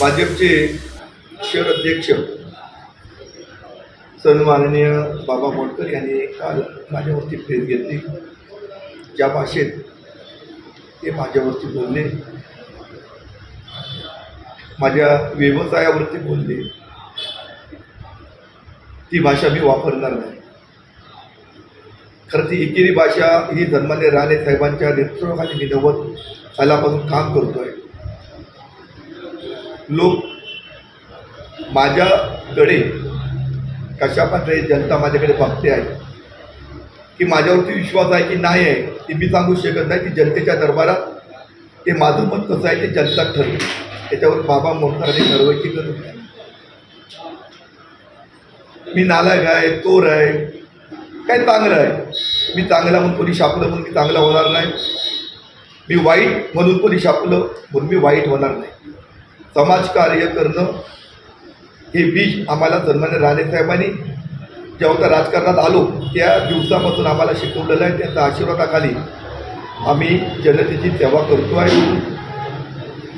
भाजपचे शहर अध्यक्ष सन्माननीय बाबा मोडकर यांनी काल माझ्यावरती फेस घेतली. ज्या भाषेत ते माझ्यावरती बोलले. माझ्या व्यवसायावरती बोलले. ती भाषा मी वापरणार नाही. खरं ती एकेरी भाषा ही धर्माने राणे साहेबांच्या नेतृत्वाखाली मी नव्वद सालापासून काम करतोय. लोक माझ्याकडे कशा प्रकारे जनता माझ्याकडे बघते आहे. की माझ्यावरती विश्वास आहे की नाही आहे ते मी सांगू शकत नाही. की जनतेच्या दरबारात ते माझं मत कसं आहे ते जनता ठरते त्याच्यावर बाबा मोठकरांनी ठरवायची गरज नाही मी नालायक आहे चोर आहे काय चांगलं आहे? मी चांगला म्हणून कोणी शापलं म्हणून मी चांगला होणार नाही. मी वाईट म्हणून कोणी शापलं म्हणून मी वाईट होणार नाही. समाजकार्य करणं हे बीज आम्हाला सन्मान्य राणेसाहेबांनी जेव्हा राजकारणात आलो त्या दिवसापासून आम्हाला शिकवलेलं आहे त्यांच्या आशीर्वादाखाली आम्ही जनतेची सेवा करतो आहे.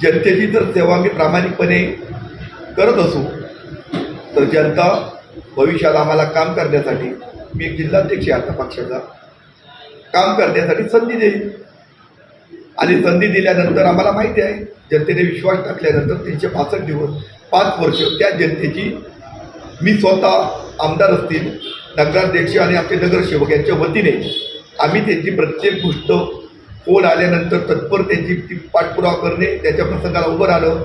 जनतेची जर सेवा मी प्रामाणिकपणे करत असू तर जनता भविष्यात आम्हाला काम करण्यासाठी मी एक जिल्हाध्यक्ष आहे आता पक्षाचा काम करण्यासाठी संधी देईल. आणि संधी दिल्यानंतर आम्हाला माहिती आहे जनतेने विश्वास टाकल्यानंतर तीनशे पासष्ट दिवस पाच वर्ष त्या जनतेची मी स्वतः आमदार असतील नगराध्यक्ष आणि आमचे नगरसेवक यांच्या वतीने आम्ही त्यांची प्रत्येक गोष्ट फोन आल्यानंतर तत्पर त्यांची ती पाठपुरावा करणे त्याच्या प्रसंगाला उभं राहणं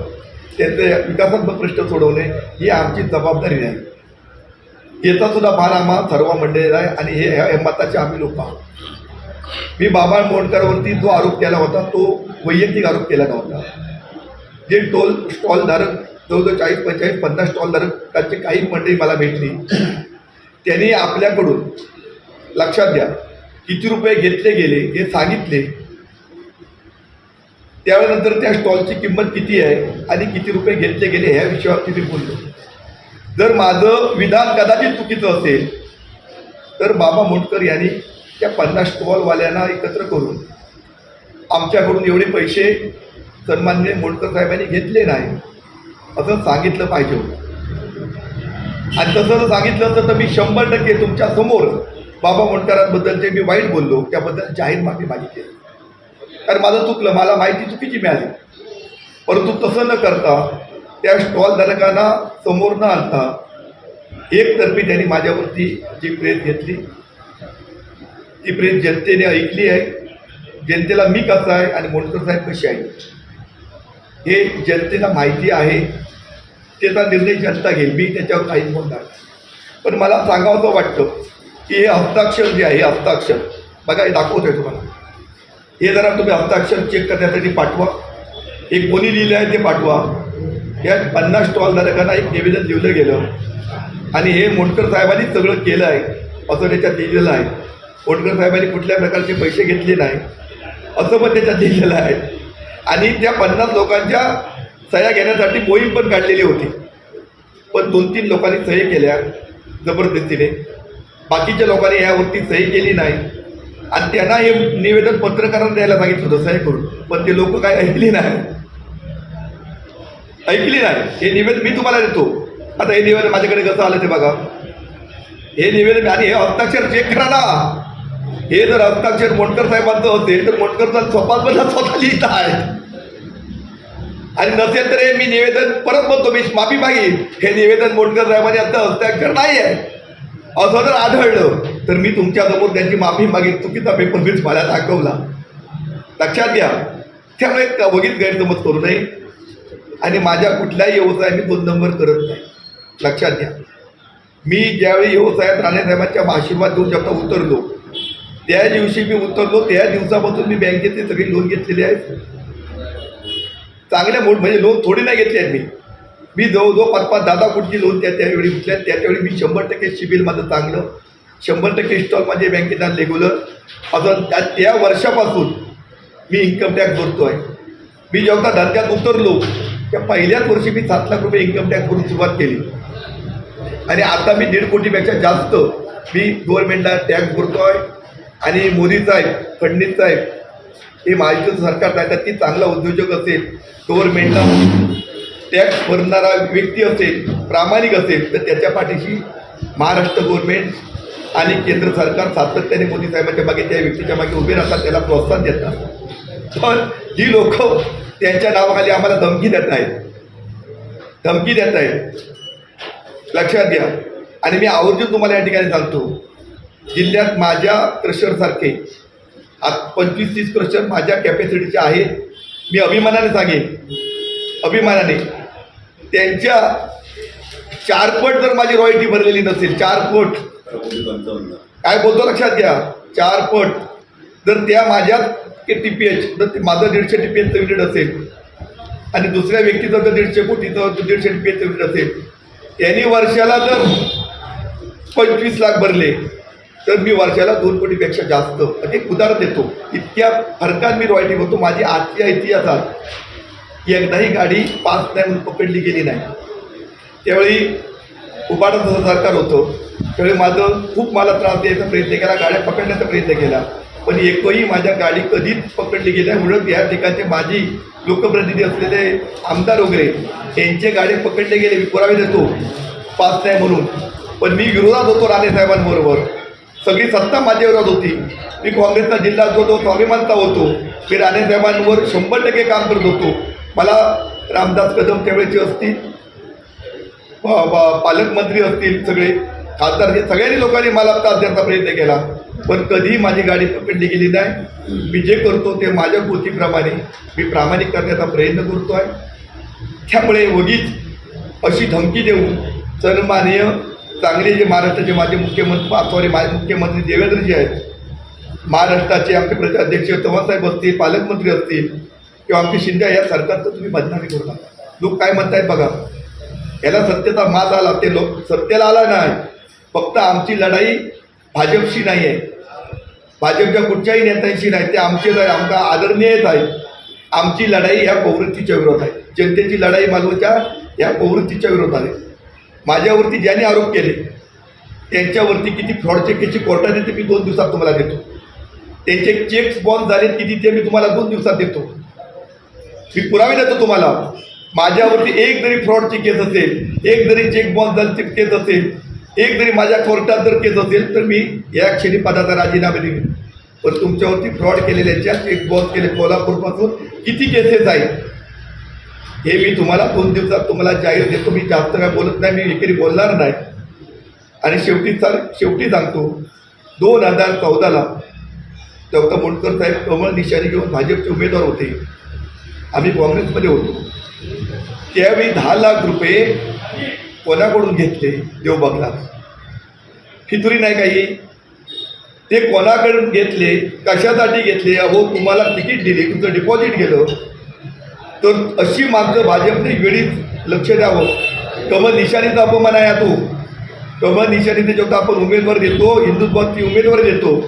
त्यांचे विकासात्मक प्रश्न सोडवणे ही आमची जबाबदारी आहे याचा सुद्धा भार आम्हा सर्व मंडळीला आहे आणि हे ह्या मताचे आम्ही लोक आहोत. मी बाबा मोंडकरवरती जो आरोप केला होता तो वैयक्तिक आरोप केला नव्हता. जे टोल स्टॉलधारक जवळजवळ चाळीस पंचेचाळीस पन्नास स्टॉलधारकांची काही मंडळी मला भेटली. त्यांनी आपल्याकडून लक्षात घ्या किती रुपये घेतले गेले हे सांगितले. त्यावेळेनंतर त्या स्टॉलची किंमत किती आहे आणि किती रुपये घेतले गेले ह्या विषयावरती मी बोललो. जर माझं विधान कदाचित चुकीचं असेल तर बाबा मोटकर यांनी त्या पन्नास स्टॉलवाल्यांना एकत्र करून आमच्याकडून एवढे पैसे सन्मान्य मोडकर साहेबांनी घेतले नाही असं सांगितलं पाहिजे होतं. आणि तसं जर सांगितलं असतं तर मी शंभर टक्के तुमच्यासमोर बाबा मोडकरांबद्दल जे मी वाईट बोललो त्याबद्दल जाहीर माफी मागितली. कारण माझं चुकलं मला माहिती चुकीची मिळाली. परंतु तसं न करता त्या स्टॉलधारकांना समोर न आणता एकतर्फी त्यांनी माझ्यावरती जी प्रेस घेतली ती प्रेस जनतेने ऐकली आहे. जनतेला मी कसं आहे आणि मोंडकर साहेब कसे आहे हे जनतेला माहिती आहे. त्याचा निर्णय जनता घेईल. मी त्याच्यावर काहीच म्हणणार नाही. पण मला सांगावं वाटतं की हे हस्ताक्षर जे आहे हे हस्ताक्षर बघा हे दाखवत आहे तुम्हाला. हे जरा तुम्ही हस्ताक्षर चेक करण्यासाठी पाठवा. हे कोणी लिहिलं आहे ते पाठवा. या पन्नास स्टॉलधारकांना एक निवेदन लिहिलं गेलं. आणि हे मोटकर साहेबांनी सगळं केलं आहे. असं त्याच्यात लिहिलेलं आहे. होटकर साहेबांनी कुठल्या प्रकारचे पैसे घेतले नाही. असं पण त्याच्यात लिहिलेलं आहे. आणि त्या पन्नास लोकांच्या सह्या घेण्यासाठी मोहीम पण काढलेली होती. पण दोन तीन लोकांनी सही केल्या जबरदस्तीने. बाकीच्या लोकांनी यावरती सही केली नाही. आणि त्यांना हे निवेदन पत्रकारांना द्यायला सांगितलं होतं सही करून. पण ते लोक काय ऐकली नाही. ऐकली नाही. हे निवेदन मी तुम्हाला देतो. आता हे निवेदन माझ्याकडे कसं आलं ते बघा. हे निवेदन आणि हे हस्ताक्षर चेक करा ना. हे जर हस्ताक्षर मोटकर साहेबांचं होते तर मोटकर साहेब स्वतः स्वतः लिहित आहे. आणि नसेल तर हे मी निवेदन परत म्हणतो मी माफी मागीन. हे निवेदन मोटकर साहेबांनी आता हस्ताक्षर नाही आहे. असं जर आढळलं तर मी तुमच्यासमोर त्यांची माफी मागीन. चुकीचा पेपर मीच मला दाखवला. लक्षात घ्या. त्यामुळे का वगीच गैरसमज करू नये. आणि माझ्या कुठल्याही व्यवसाय मी दोन नंबर करत नाही. लक्षात घ्या. मी ज्यावेळी व्यवसायात राणेसाहेबांच्या आशीर्वाद घेऊन जेव्हा उतरलो त्या दिवशी मी उतरलो त्या दिवसापासून मी बँकेचे सगळी लोन घेतलेली आहेत चांगल्या मोठ म्हणजे लोन थोडी नाही घेतली आहेत मी. मी जवळजवळ पाच पाच दहा कोटीची लोन त्या त्यावेळी घेतल्या त्या त्यावेळी मी शंभर टक्के सिबिल माझं चांगलं. शंभर टक्के इन्स्टॉल माझे बँकेचा रेग्युलर अजून त्या त्या वर्षापासून मी इन्कम टॅक्स भरतो आहे मी जेव्हा धंद्यात उतरलो त्या पहिल्याच वर्षी मी सात लाख रुपये इन्कम टॅक्स भरून सुरुवात केली. आणि आता मी दीड कोटीपेक्षा जास्त मी गव्हर्नमेंटला टॅक्स भरतो आहे आणि मोदी साहेब फडणवीस साहेब हे महाराष्ट्र सरकार आहे ती चांगला उद्योजक असेल गव्हर्नमेंटला टॅक्स भरणारा व्यक्ती असेल प्रामाणिक असेल तर त्याच्या पाठीशी महाराष्ट्र गव्हर्नमेंट आणि केंद्र सरकार सातत्याने मोदी साहेबांच्या मागे त्या व्यक्तीच्या मागे उभे राहतात त्याला प्रोत्साहन देतात. पण ही लोक त्यांच्या नावाखाली आम्हाला धमकी देत आहेत धमकी देत आहेत लक्षात घ्या. आणि मी आवर्जून तुम्हाला या ठिकाणी सांगतो जिल्ह्यात माझ्या क्रशरसारखे आज पंचवीस तीस क्रशर माझ्या कॅपॅसिटीचे आहे मी अभिमानाने सांगेन. अभिमानाने. त्यांच्या चारपट जर माझी रॉयल्टी भरलेली नसेल चार पट. काय बोलतो लक्षात घ्या. चार पट. जर त्या माझ्या टी पी एच जर ते माझं दीडशे टी पी एचचं युनिट असेल आणि दुसऱ्या व्यक्तीचं जर दीडशे कोटीचं दीडशे टी पी एचचं युनिट असेल त्यांनी वर्षाला जर पंचवीस लाख भरले तर मी वर्षाला दोन कोटीपेक्षा जास्त म्हणजे एक उदाहरण देतो. इतक्या फरकात मी रॉयल्टी भरतो. माझी आजच्या इतिहासात एकदाही गाडी पास नाही म्हणून पकडली गेली नाही. त्यावेळी उपाटाचं सरकार होतं. त्यावेळी माझं खूप मला त्रास द्यायचा प्रयत्न केला गाड्या पकडण्याचा प्रयत्न केला. पण एकही माझ्या गाडी कधीच पकडली गेली नाही. म्हणून या ठिकाणचे माझी लोकप्रतिनिधी असलेले आमदार वगैरे यांचे गाडी पकडले गेले. मी पुरावे देतो. पास नाही म्हणून. पण मी विरोधात होतो राणे साहेबांबरोबर सगळी सत्ता माझ्या होती. मी काँग्रेसचा जिल्हा होतो स्वाभिमानता होतो. मी राणेसाहेबांवर शंभर टक्के काम करत होतो. मला रामदास कदम त्यावेळेचे असतील पालकमंत्री असतील सगळे खासदार हे सगळ्यांनी लोकांनी मला त्रास देण्याचा प्रयत्न केला. पण कधीही माझी गाडी पकडली गेली नाही. मी जे करतो ते माझ्या कृतीप्रमाणे मी प्रामाणिक करण्याचा प्रयत्न करतो आहे त्यामुळे वगीच अशी धमकी देऊन सन्माननीय चांगली जे महाराष्ट्राचे माझे मुख्यमंत्री सॉरी माझे मुख्यमंत्री देवेंद्रजी आहेत. महाराष्ट्राचे आमचे प्रदेशाध्यक्ष चव्हाणसाहेब असतील पालकमंत्री असतील किंवा आमचे शिंदे या सरकारचं तुम्ही बदनामी करू नका. लोक काय म्हणतायत बघा. याला सत्तेचा मात आला ते लोक सत्तेला आला नाही. फक्त आमची लढाई भाजपशी नाही आहे भाजपच्या कुठच्याही नेत्यांशी नाही. ते आमचेच आहे आमचा आदरणीयच आहे आमची लढाई ह्या प्रवृत्तीच्या विरोधात आहे. जनतेची लढाई मालवच्या या प्रवृत्तीच्या विरोधात आहे. माझ्यावरती ज्यांनी आरोप केले त्यांच्यावरती किती फ्रॉडचे केसची कोर्टात येते मी दोन दिवसात तुम्हाला देतो. त्यांचे चेक्स बॉन्ड झाले किती ते मी तुम्हाला दोन दिवसात देतो. मी पुरावे देतो तुम्हाला. माझ्यावरती एक जरी फ्रॉडची केस असेल एक जरी चेक बॉन्ड झाली केस असेल एक जरी माझ्या कोर्टात जर केस असेल तर मी या क्षणी पदाचा राजीनामा देईन. पण तुमच्यावरती फ्रॉड केलेल्याच्या चेक बॉन्ड केले कोल्हापूरपासून किती केसेस आहेत? हे मी तुम्हाला दोन दिवसात तुम्हाला जाहीर देतो. मी जास्त काय बोलत नाही मी एकेरी बोलणार नाही. आणि शेवटी सर शेवटी सांगतो दोन हजार चौदाला डॉक्टर मुंडकर साहेब कमळ निशाणी घेऊन भाजपचे उमेदवार होते. आम्ही काँग्रेसमध्ये होतो. त्यावेळी दहा लाख रुपये कोणाकडून घेतले देवबागला फितुरी नाही काही. ते कोणाकडून घेतले कशासाठी घेतले अहो तुम्हाला तिकीट दिली तुमचं डिपॉझिट गेलं. तर अशी मागचं भाजपने वेळीच लक्ष द्यावं. कमल निशाणीचा अपमान आहे तो. कमल निशाणीचे जेव्हा आपण उमेदवार देतो हिंदुत्वाची उमेदवार देतो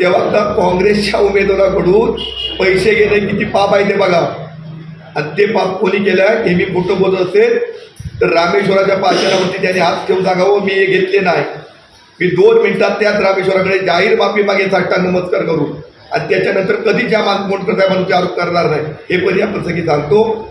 तेव्हा त्या काँग्रेसच्या उमेदवाराकडून पैसे घेणे किती पाप आहे ते बघा. आणि ते पाप कोणी केलं आहे हे मी खोटं बोलत असेल तर रामेश्वराच्या पाचनावरती त्याने हात ठेवून सांगावं मी हे घेतले नाही. मी दोन मिनिटात त्याच रामेश्वराकडे जाहीर माफी मागे साष्टांग नमस्कार करू आणि त्याच्यानंतर कधीच या मान मोठकर साहेबांचे आरोप करणार नाही हे पण या प्रसंगी सांगतो.